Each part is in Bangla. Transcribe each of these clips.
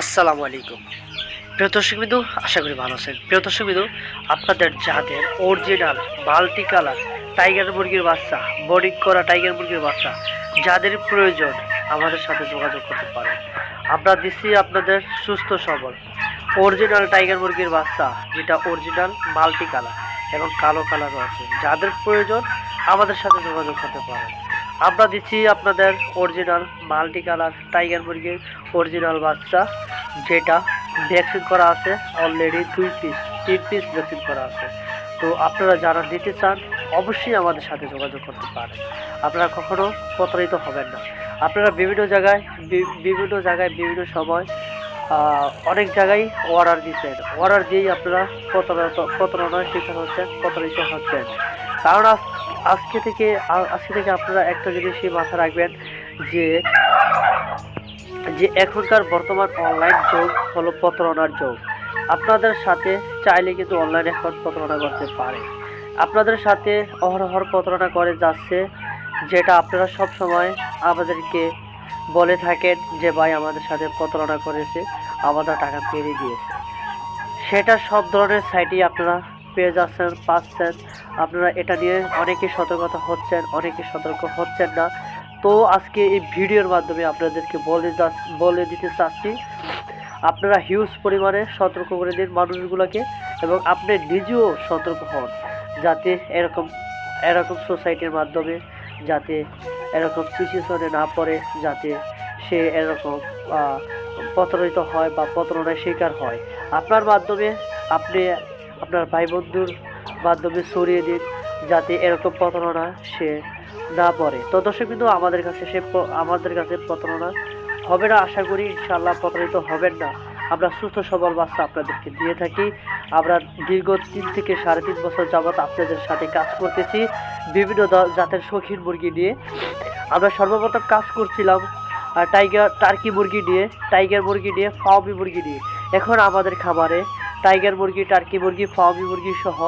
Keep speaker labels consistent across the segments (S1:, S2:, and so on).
S1: আসসালামু আলাইকুম। প্রিয় দর্শক বিন্দু আশা করি ভালো আছেন। প্রিয় দর্শক বিন্দু আপনাদের যাদের অরিজিনাল মাল্টি কালার টাইগার মুরগির বাচ্চা, বডিং করা টাইগার মুরগির বাচ্চা, যাদের প্রয়োজন আমাদের সাথে যোগাযোগ করতে পারেন। আমরা দিচ্ছি আপনাদের সুস্থ সবল অরিজিনাল টাইগার মুরগির বাচ্চা, যেটা অরিজিনাল মাল্টি কালার এবং কালো কালারও আছে যাদের প্রয়োজন আমাদের সাথে যোগাযোগ করতে পারেন। আমরা দিচ্ছি আপনাদের অরিজিনাল মাল্টি কালার টাইগার মুরগির অরিজিনাল বাচ্চা, যেটা ভ্যাকসিন করা আছে অলরেডি দুই পিস তিন পিস ভ্যাকসিন করা আছে। তো আপনারা যারা নিতে চান, অবশ্যই আমাদের সাথে যোগাযোগ করতে পারেন। আপনারা কখনো প্রতারিত হবেন না। আপনারা বিভিন্ন জায়গায় বিভিন্ন জায়গায়, বিভিন্ন সময় অনেক জায়গায় অর্ডার দিচ্ছেন। অর্ডার দিয়েই আপনারা প্রতারণার শিকার হচ্ছেন, প্রতারিত হচ্ছেন। কারণ আজ- আজকে থেকে আজকে থেকে আপনারা একটা জিনিসই মাথা রাখবেন যে যে এখনকার বর্তমান অনলাইন যোগ হলো প্রতারণার যুগ। আপনাদের সাথে চাইলে কিন্তু অনলাইন এখন প্রতারণা করতে পারে। আপনাদের সাথে অহরহর প্রতারণা করে যাচ্ছে, যেটা আপনারা সব সময় আমাদেরকে বলে থাকেন যে, ভাই, আমাদের সাথে প্রতারণা করেছে, আমাদের টাকা পেরিয়ে দিয়েছে সেটা সব ধরনের সাইটই আপনারা পেয়ে যাচ্ছেন, পাচ্ছেন। আপনারা এটা নিয়ে অনেকে সতর্কতা হচ্ছেন অনেকে সতর্ক হচ্ছেন না। তো আজকে এই ভিডিওর মাধ্যমে আপনাদেরকে বলে বলে দিতে চাচ্ছি, আপনারা হিউজ পরিমাণে সতর্ক করে দিন মানুষগুলোকে এবং আপনি নিজেও সতর্ক হন, যাতে এরকম এরকম সোসাইটির মাধ্যমে যাতে এরকম সিচুয়েশনে না পড়ে, যাতে সে এরকম প্রতারিত হয় বা প্রতারণার শিকার হয়। আপনার মাধ্যমে আপনি আপনার ভাই বন্ধুর মাধ্যমে ছড়িয়ে দিন যাতে এরকম প্রতারণা সে না পড়ে। তো দর্শক কিন্তু আমাদের কাছে সে আমাদের কাছে প্রতারণা হবে না। আশা করি ইনশাআল্লাহ প্রতারিত হবেন না। আমরা সুস্থ, সবল বাচ্চা আপনাদেরকে দিয়ে থাকি। আমরা দীর্ঘ তিন থেকে সাড়ে তিন বছর যাবৎ আপনাদের সাথে কাজ করতেছি। বিভিন্ন জাতের শৌখিন মুরগি নিয়ে। আমরা সর্বপ্রথম কাজ করছিলাম টাইগার, টার্কি মুরগি নিয়ে, টাইগার মুরগি নিয়ে, ফাওমি মুরগি নিয়ে। এখন আমাদের খামারে টাইগার মুরগি, টার্কি মুরগি, ফাওমি মুরগি সহ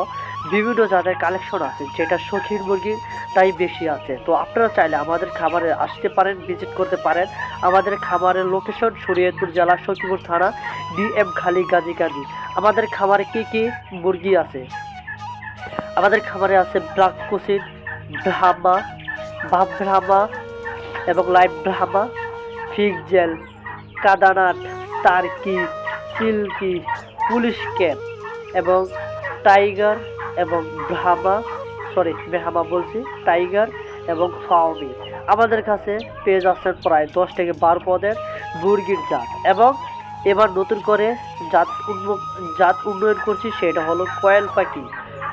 S1: বিভিন্ন জাতের কালেকশন আছে, যেটা শৌখিন মুরগি তাই বেশি আছে। তো আপনারা চাইলে আমাদের খামারে আসতে পারেন ভিজিট করতে পারেন। আমাদের খামারের লোকেশন শরীয়তপুর জেলা সখীপুর থানা ডিএম খালি গাজীকান্দি আমাদের খামারে কি কি মুরগি আছে? আমাদের খামারে আছে ব্ল্যাক কুসিন, ব্রাহ্মা, বাপ ব্রাহ্মা এবং লাইভ ব্রাহ্মা ফিগ jail Kadaknath turkey, silky Polish cap এবং টাইগার এবং ব্রাহ্মা সরি ব্রাহ্মা বলছি, টাইগার এবং ফাউমি আমাদের কাছে পেয়ে যাচ্ছেন প্রায় দশ থেকে বারো পদের মুরগির জাত এবং এবার নতুন করে জাত জাত উন্নয়ন করছি সেটা হলো কয়েল পাখি।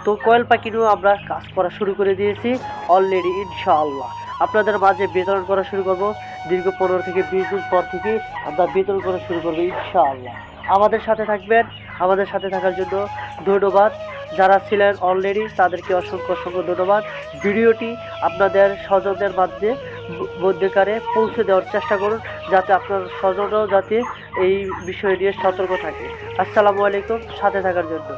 S1: তো কয়েল পাখি নিয়েও আমরা কাজ করা শুরু করে দিয়েছি অলরেডি ইনশাআল্লাহ। আপনাদের মাঝে বিতরণ করা শুরু করব। দীর্ঘ পনেরো থেকে বিশ দিন পর থেকে আমরা বিতরণ করা শুরু করব, ইনশাআল্লাহ। আমাদের সাথে থাকবেন আমাদের সাথে থাকার জন্য ধন্যবাদ। যারা ছিলেন অলরেডি তাদেরকে অসংখ্য অসংখ্য ধন্যবাদ। ভিডিওটি আপনাদের স্বজনদের মাধ্যমে মধ্যেকারে পৌঁছে দেওয়ার চেষ্টা করুন, যাতে আপনার স্বজনরাও যাতে এই বিষয় নিয়ে সতর্ক থাকে। আসসালামু আলাইকুম, সাথে থাকার জন্য।